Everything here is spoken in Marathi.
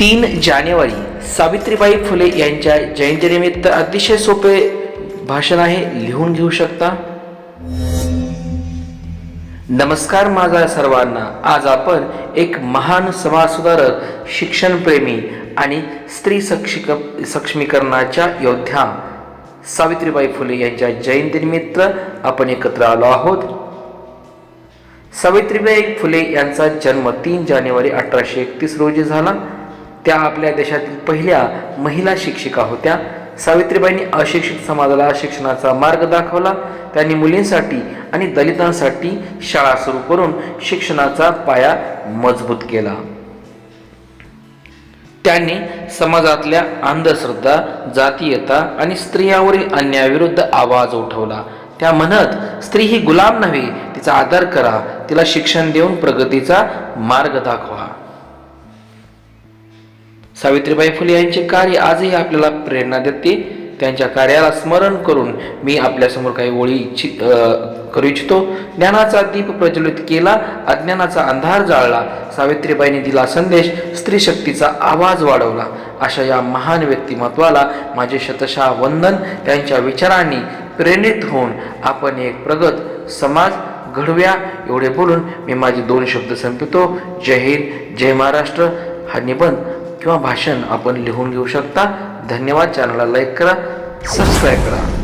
तीन जानेवारी सावित्रीबाई फुले यांच्या जयंतीनिमित्त अतिशय सोपे भाषण आहे. लिहून घेऊ शकता? नमस्कार माझा सर्वांना. आज आपण एक महान समाजसुधारक शिक्षणप्रेमी आणि स्त्री सक्षिक सक्षमीकरणाच्या योद्ध्या सावित्रीबाई फुले यांच्या जयंतीनिमित्त आपण एकत्र आलो आहोत. सावित्रीबाई फुले यांचा जन्म तीन जानेवारी अठराशे एकतीस रोजी झाला. त्या आपल्या देशातील पहिल्या महिला शिक्षिका होत्या. सावित्रीबाईंनी अशिक्षित समाजाला शिक्षणाचा मार्ग दाखवला. त्यांनी मुलींसाठी आणि दलितांसाठी शाळा सुरू करून शिक्षणाचा पाया मजबूत केला. त्यांनी समाजातल्या अंधश्रद्धा जातीयता आणि स्त्रियांवरील अन्यायाविरुद्ध आवाज उठवला. त्या म्हणत स्त्री ही गुलाम नव्हे तिचा आदर करा. तिला शिक्षण देऊन प्रगतीचा मार्ग दाखवा. सावित्रीबाई फुले यांचे कार्य आजही आपल्याला प्रेरणा देते. त्यांच्या कार्याला स्मरण करून मी आपल्यासमोर काही ओळी इच्छि करू इच्छितो. ज्ञानाचा दीप प्रज्वलित केला अज्ञानाचा अंधार जाळला. सावित्रीबाईंनी दिला संदेश स्त्री शक्तीचा आवाज वाढवला. अशा या महान व्यक्तिमत्वाला माझे शतशा वंदन त्यांच्या विचारांनी प्रेरित होऊन आपण एक प्रगत समाज घडव्या. एवढे बोलून मी माझे दोन शब्द संपवतो. जय हिंद जय महाराष्ट्र. हा निबंध किंवा भाषण आपण लिहून घेऊ शकता. धन्यवाद. चॅनलला लाईक करा सबस्क्राईब करा.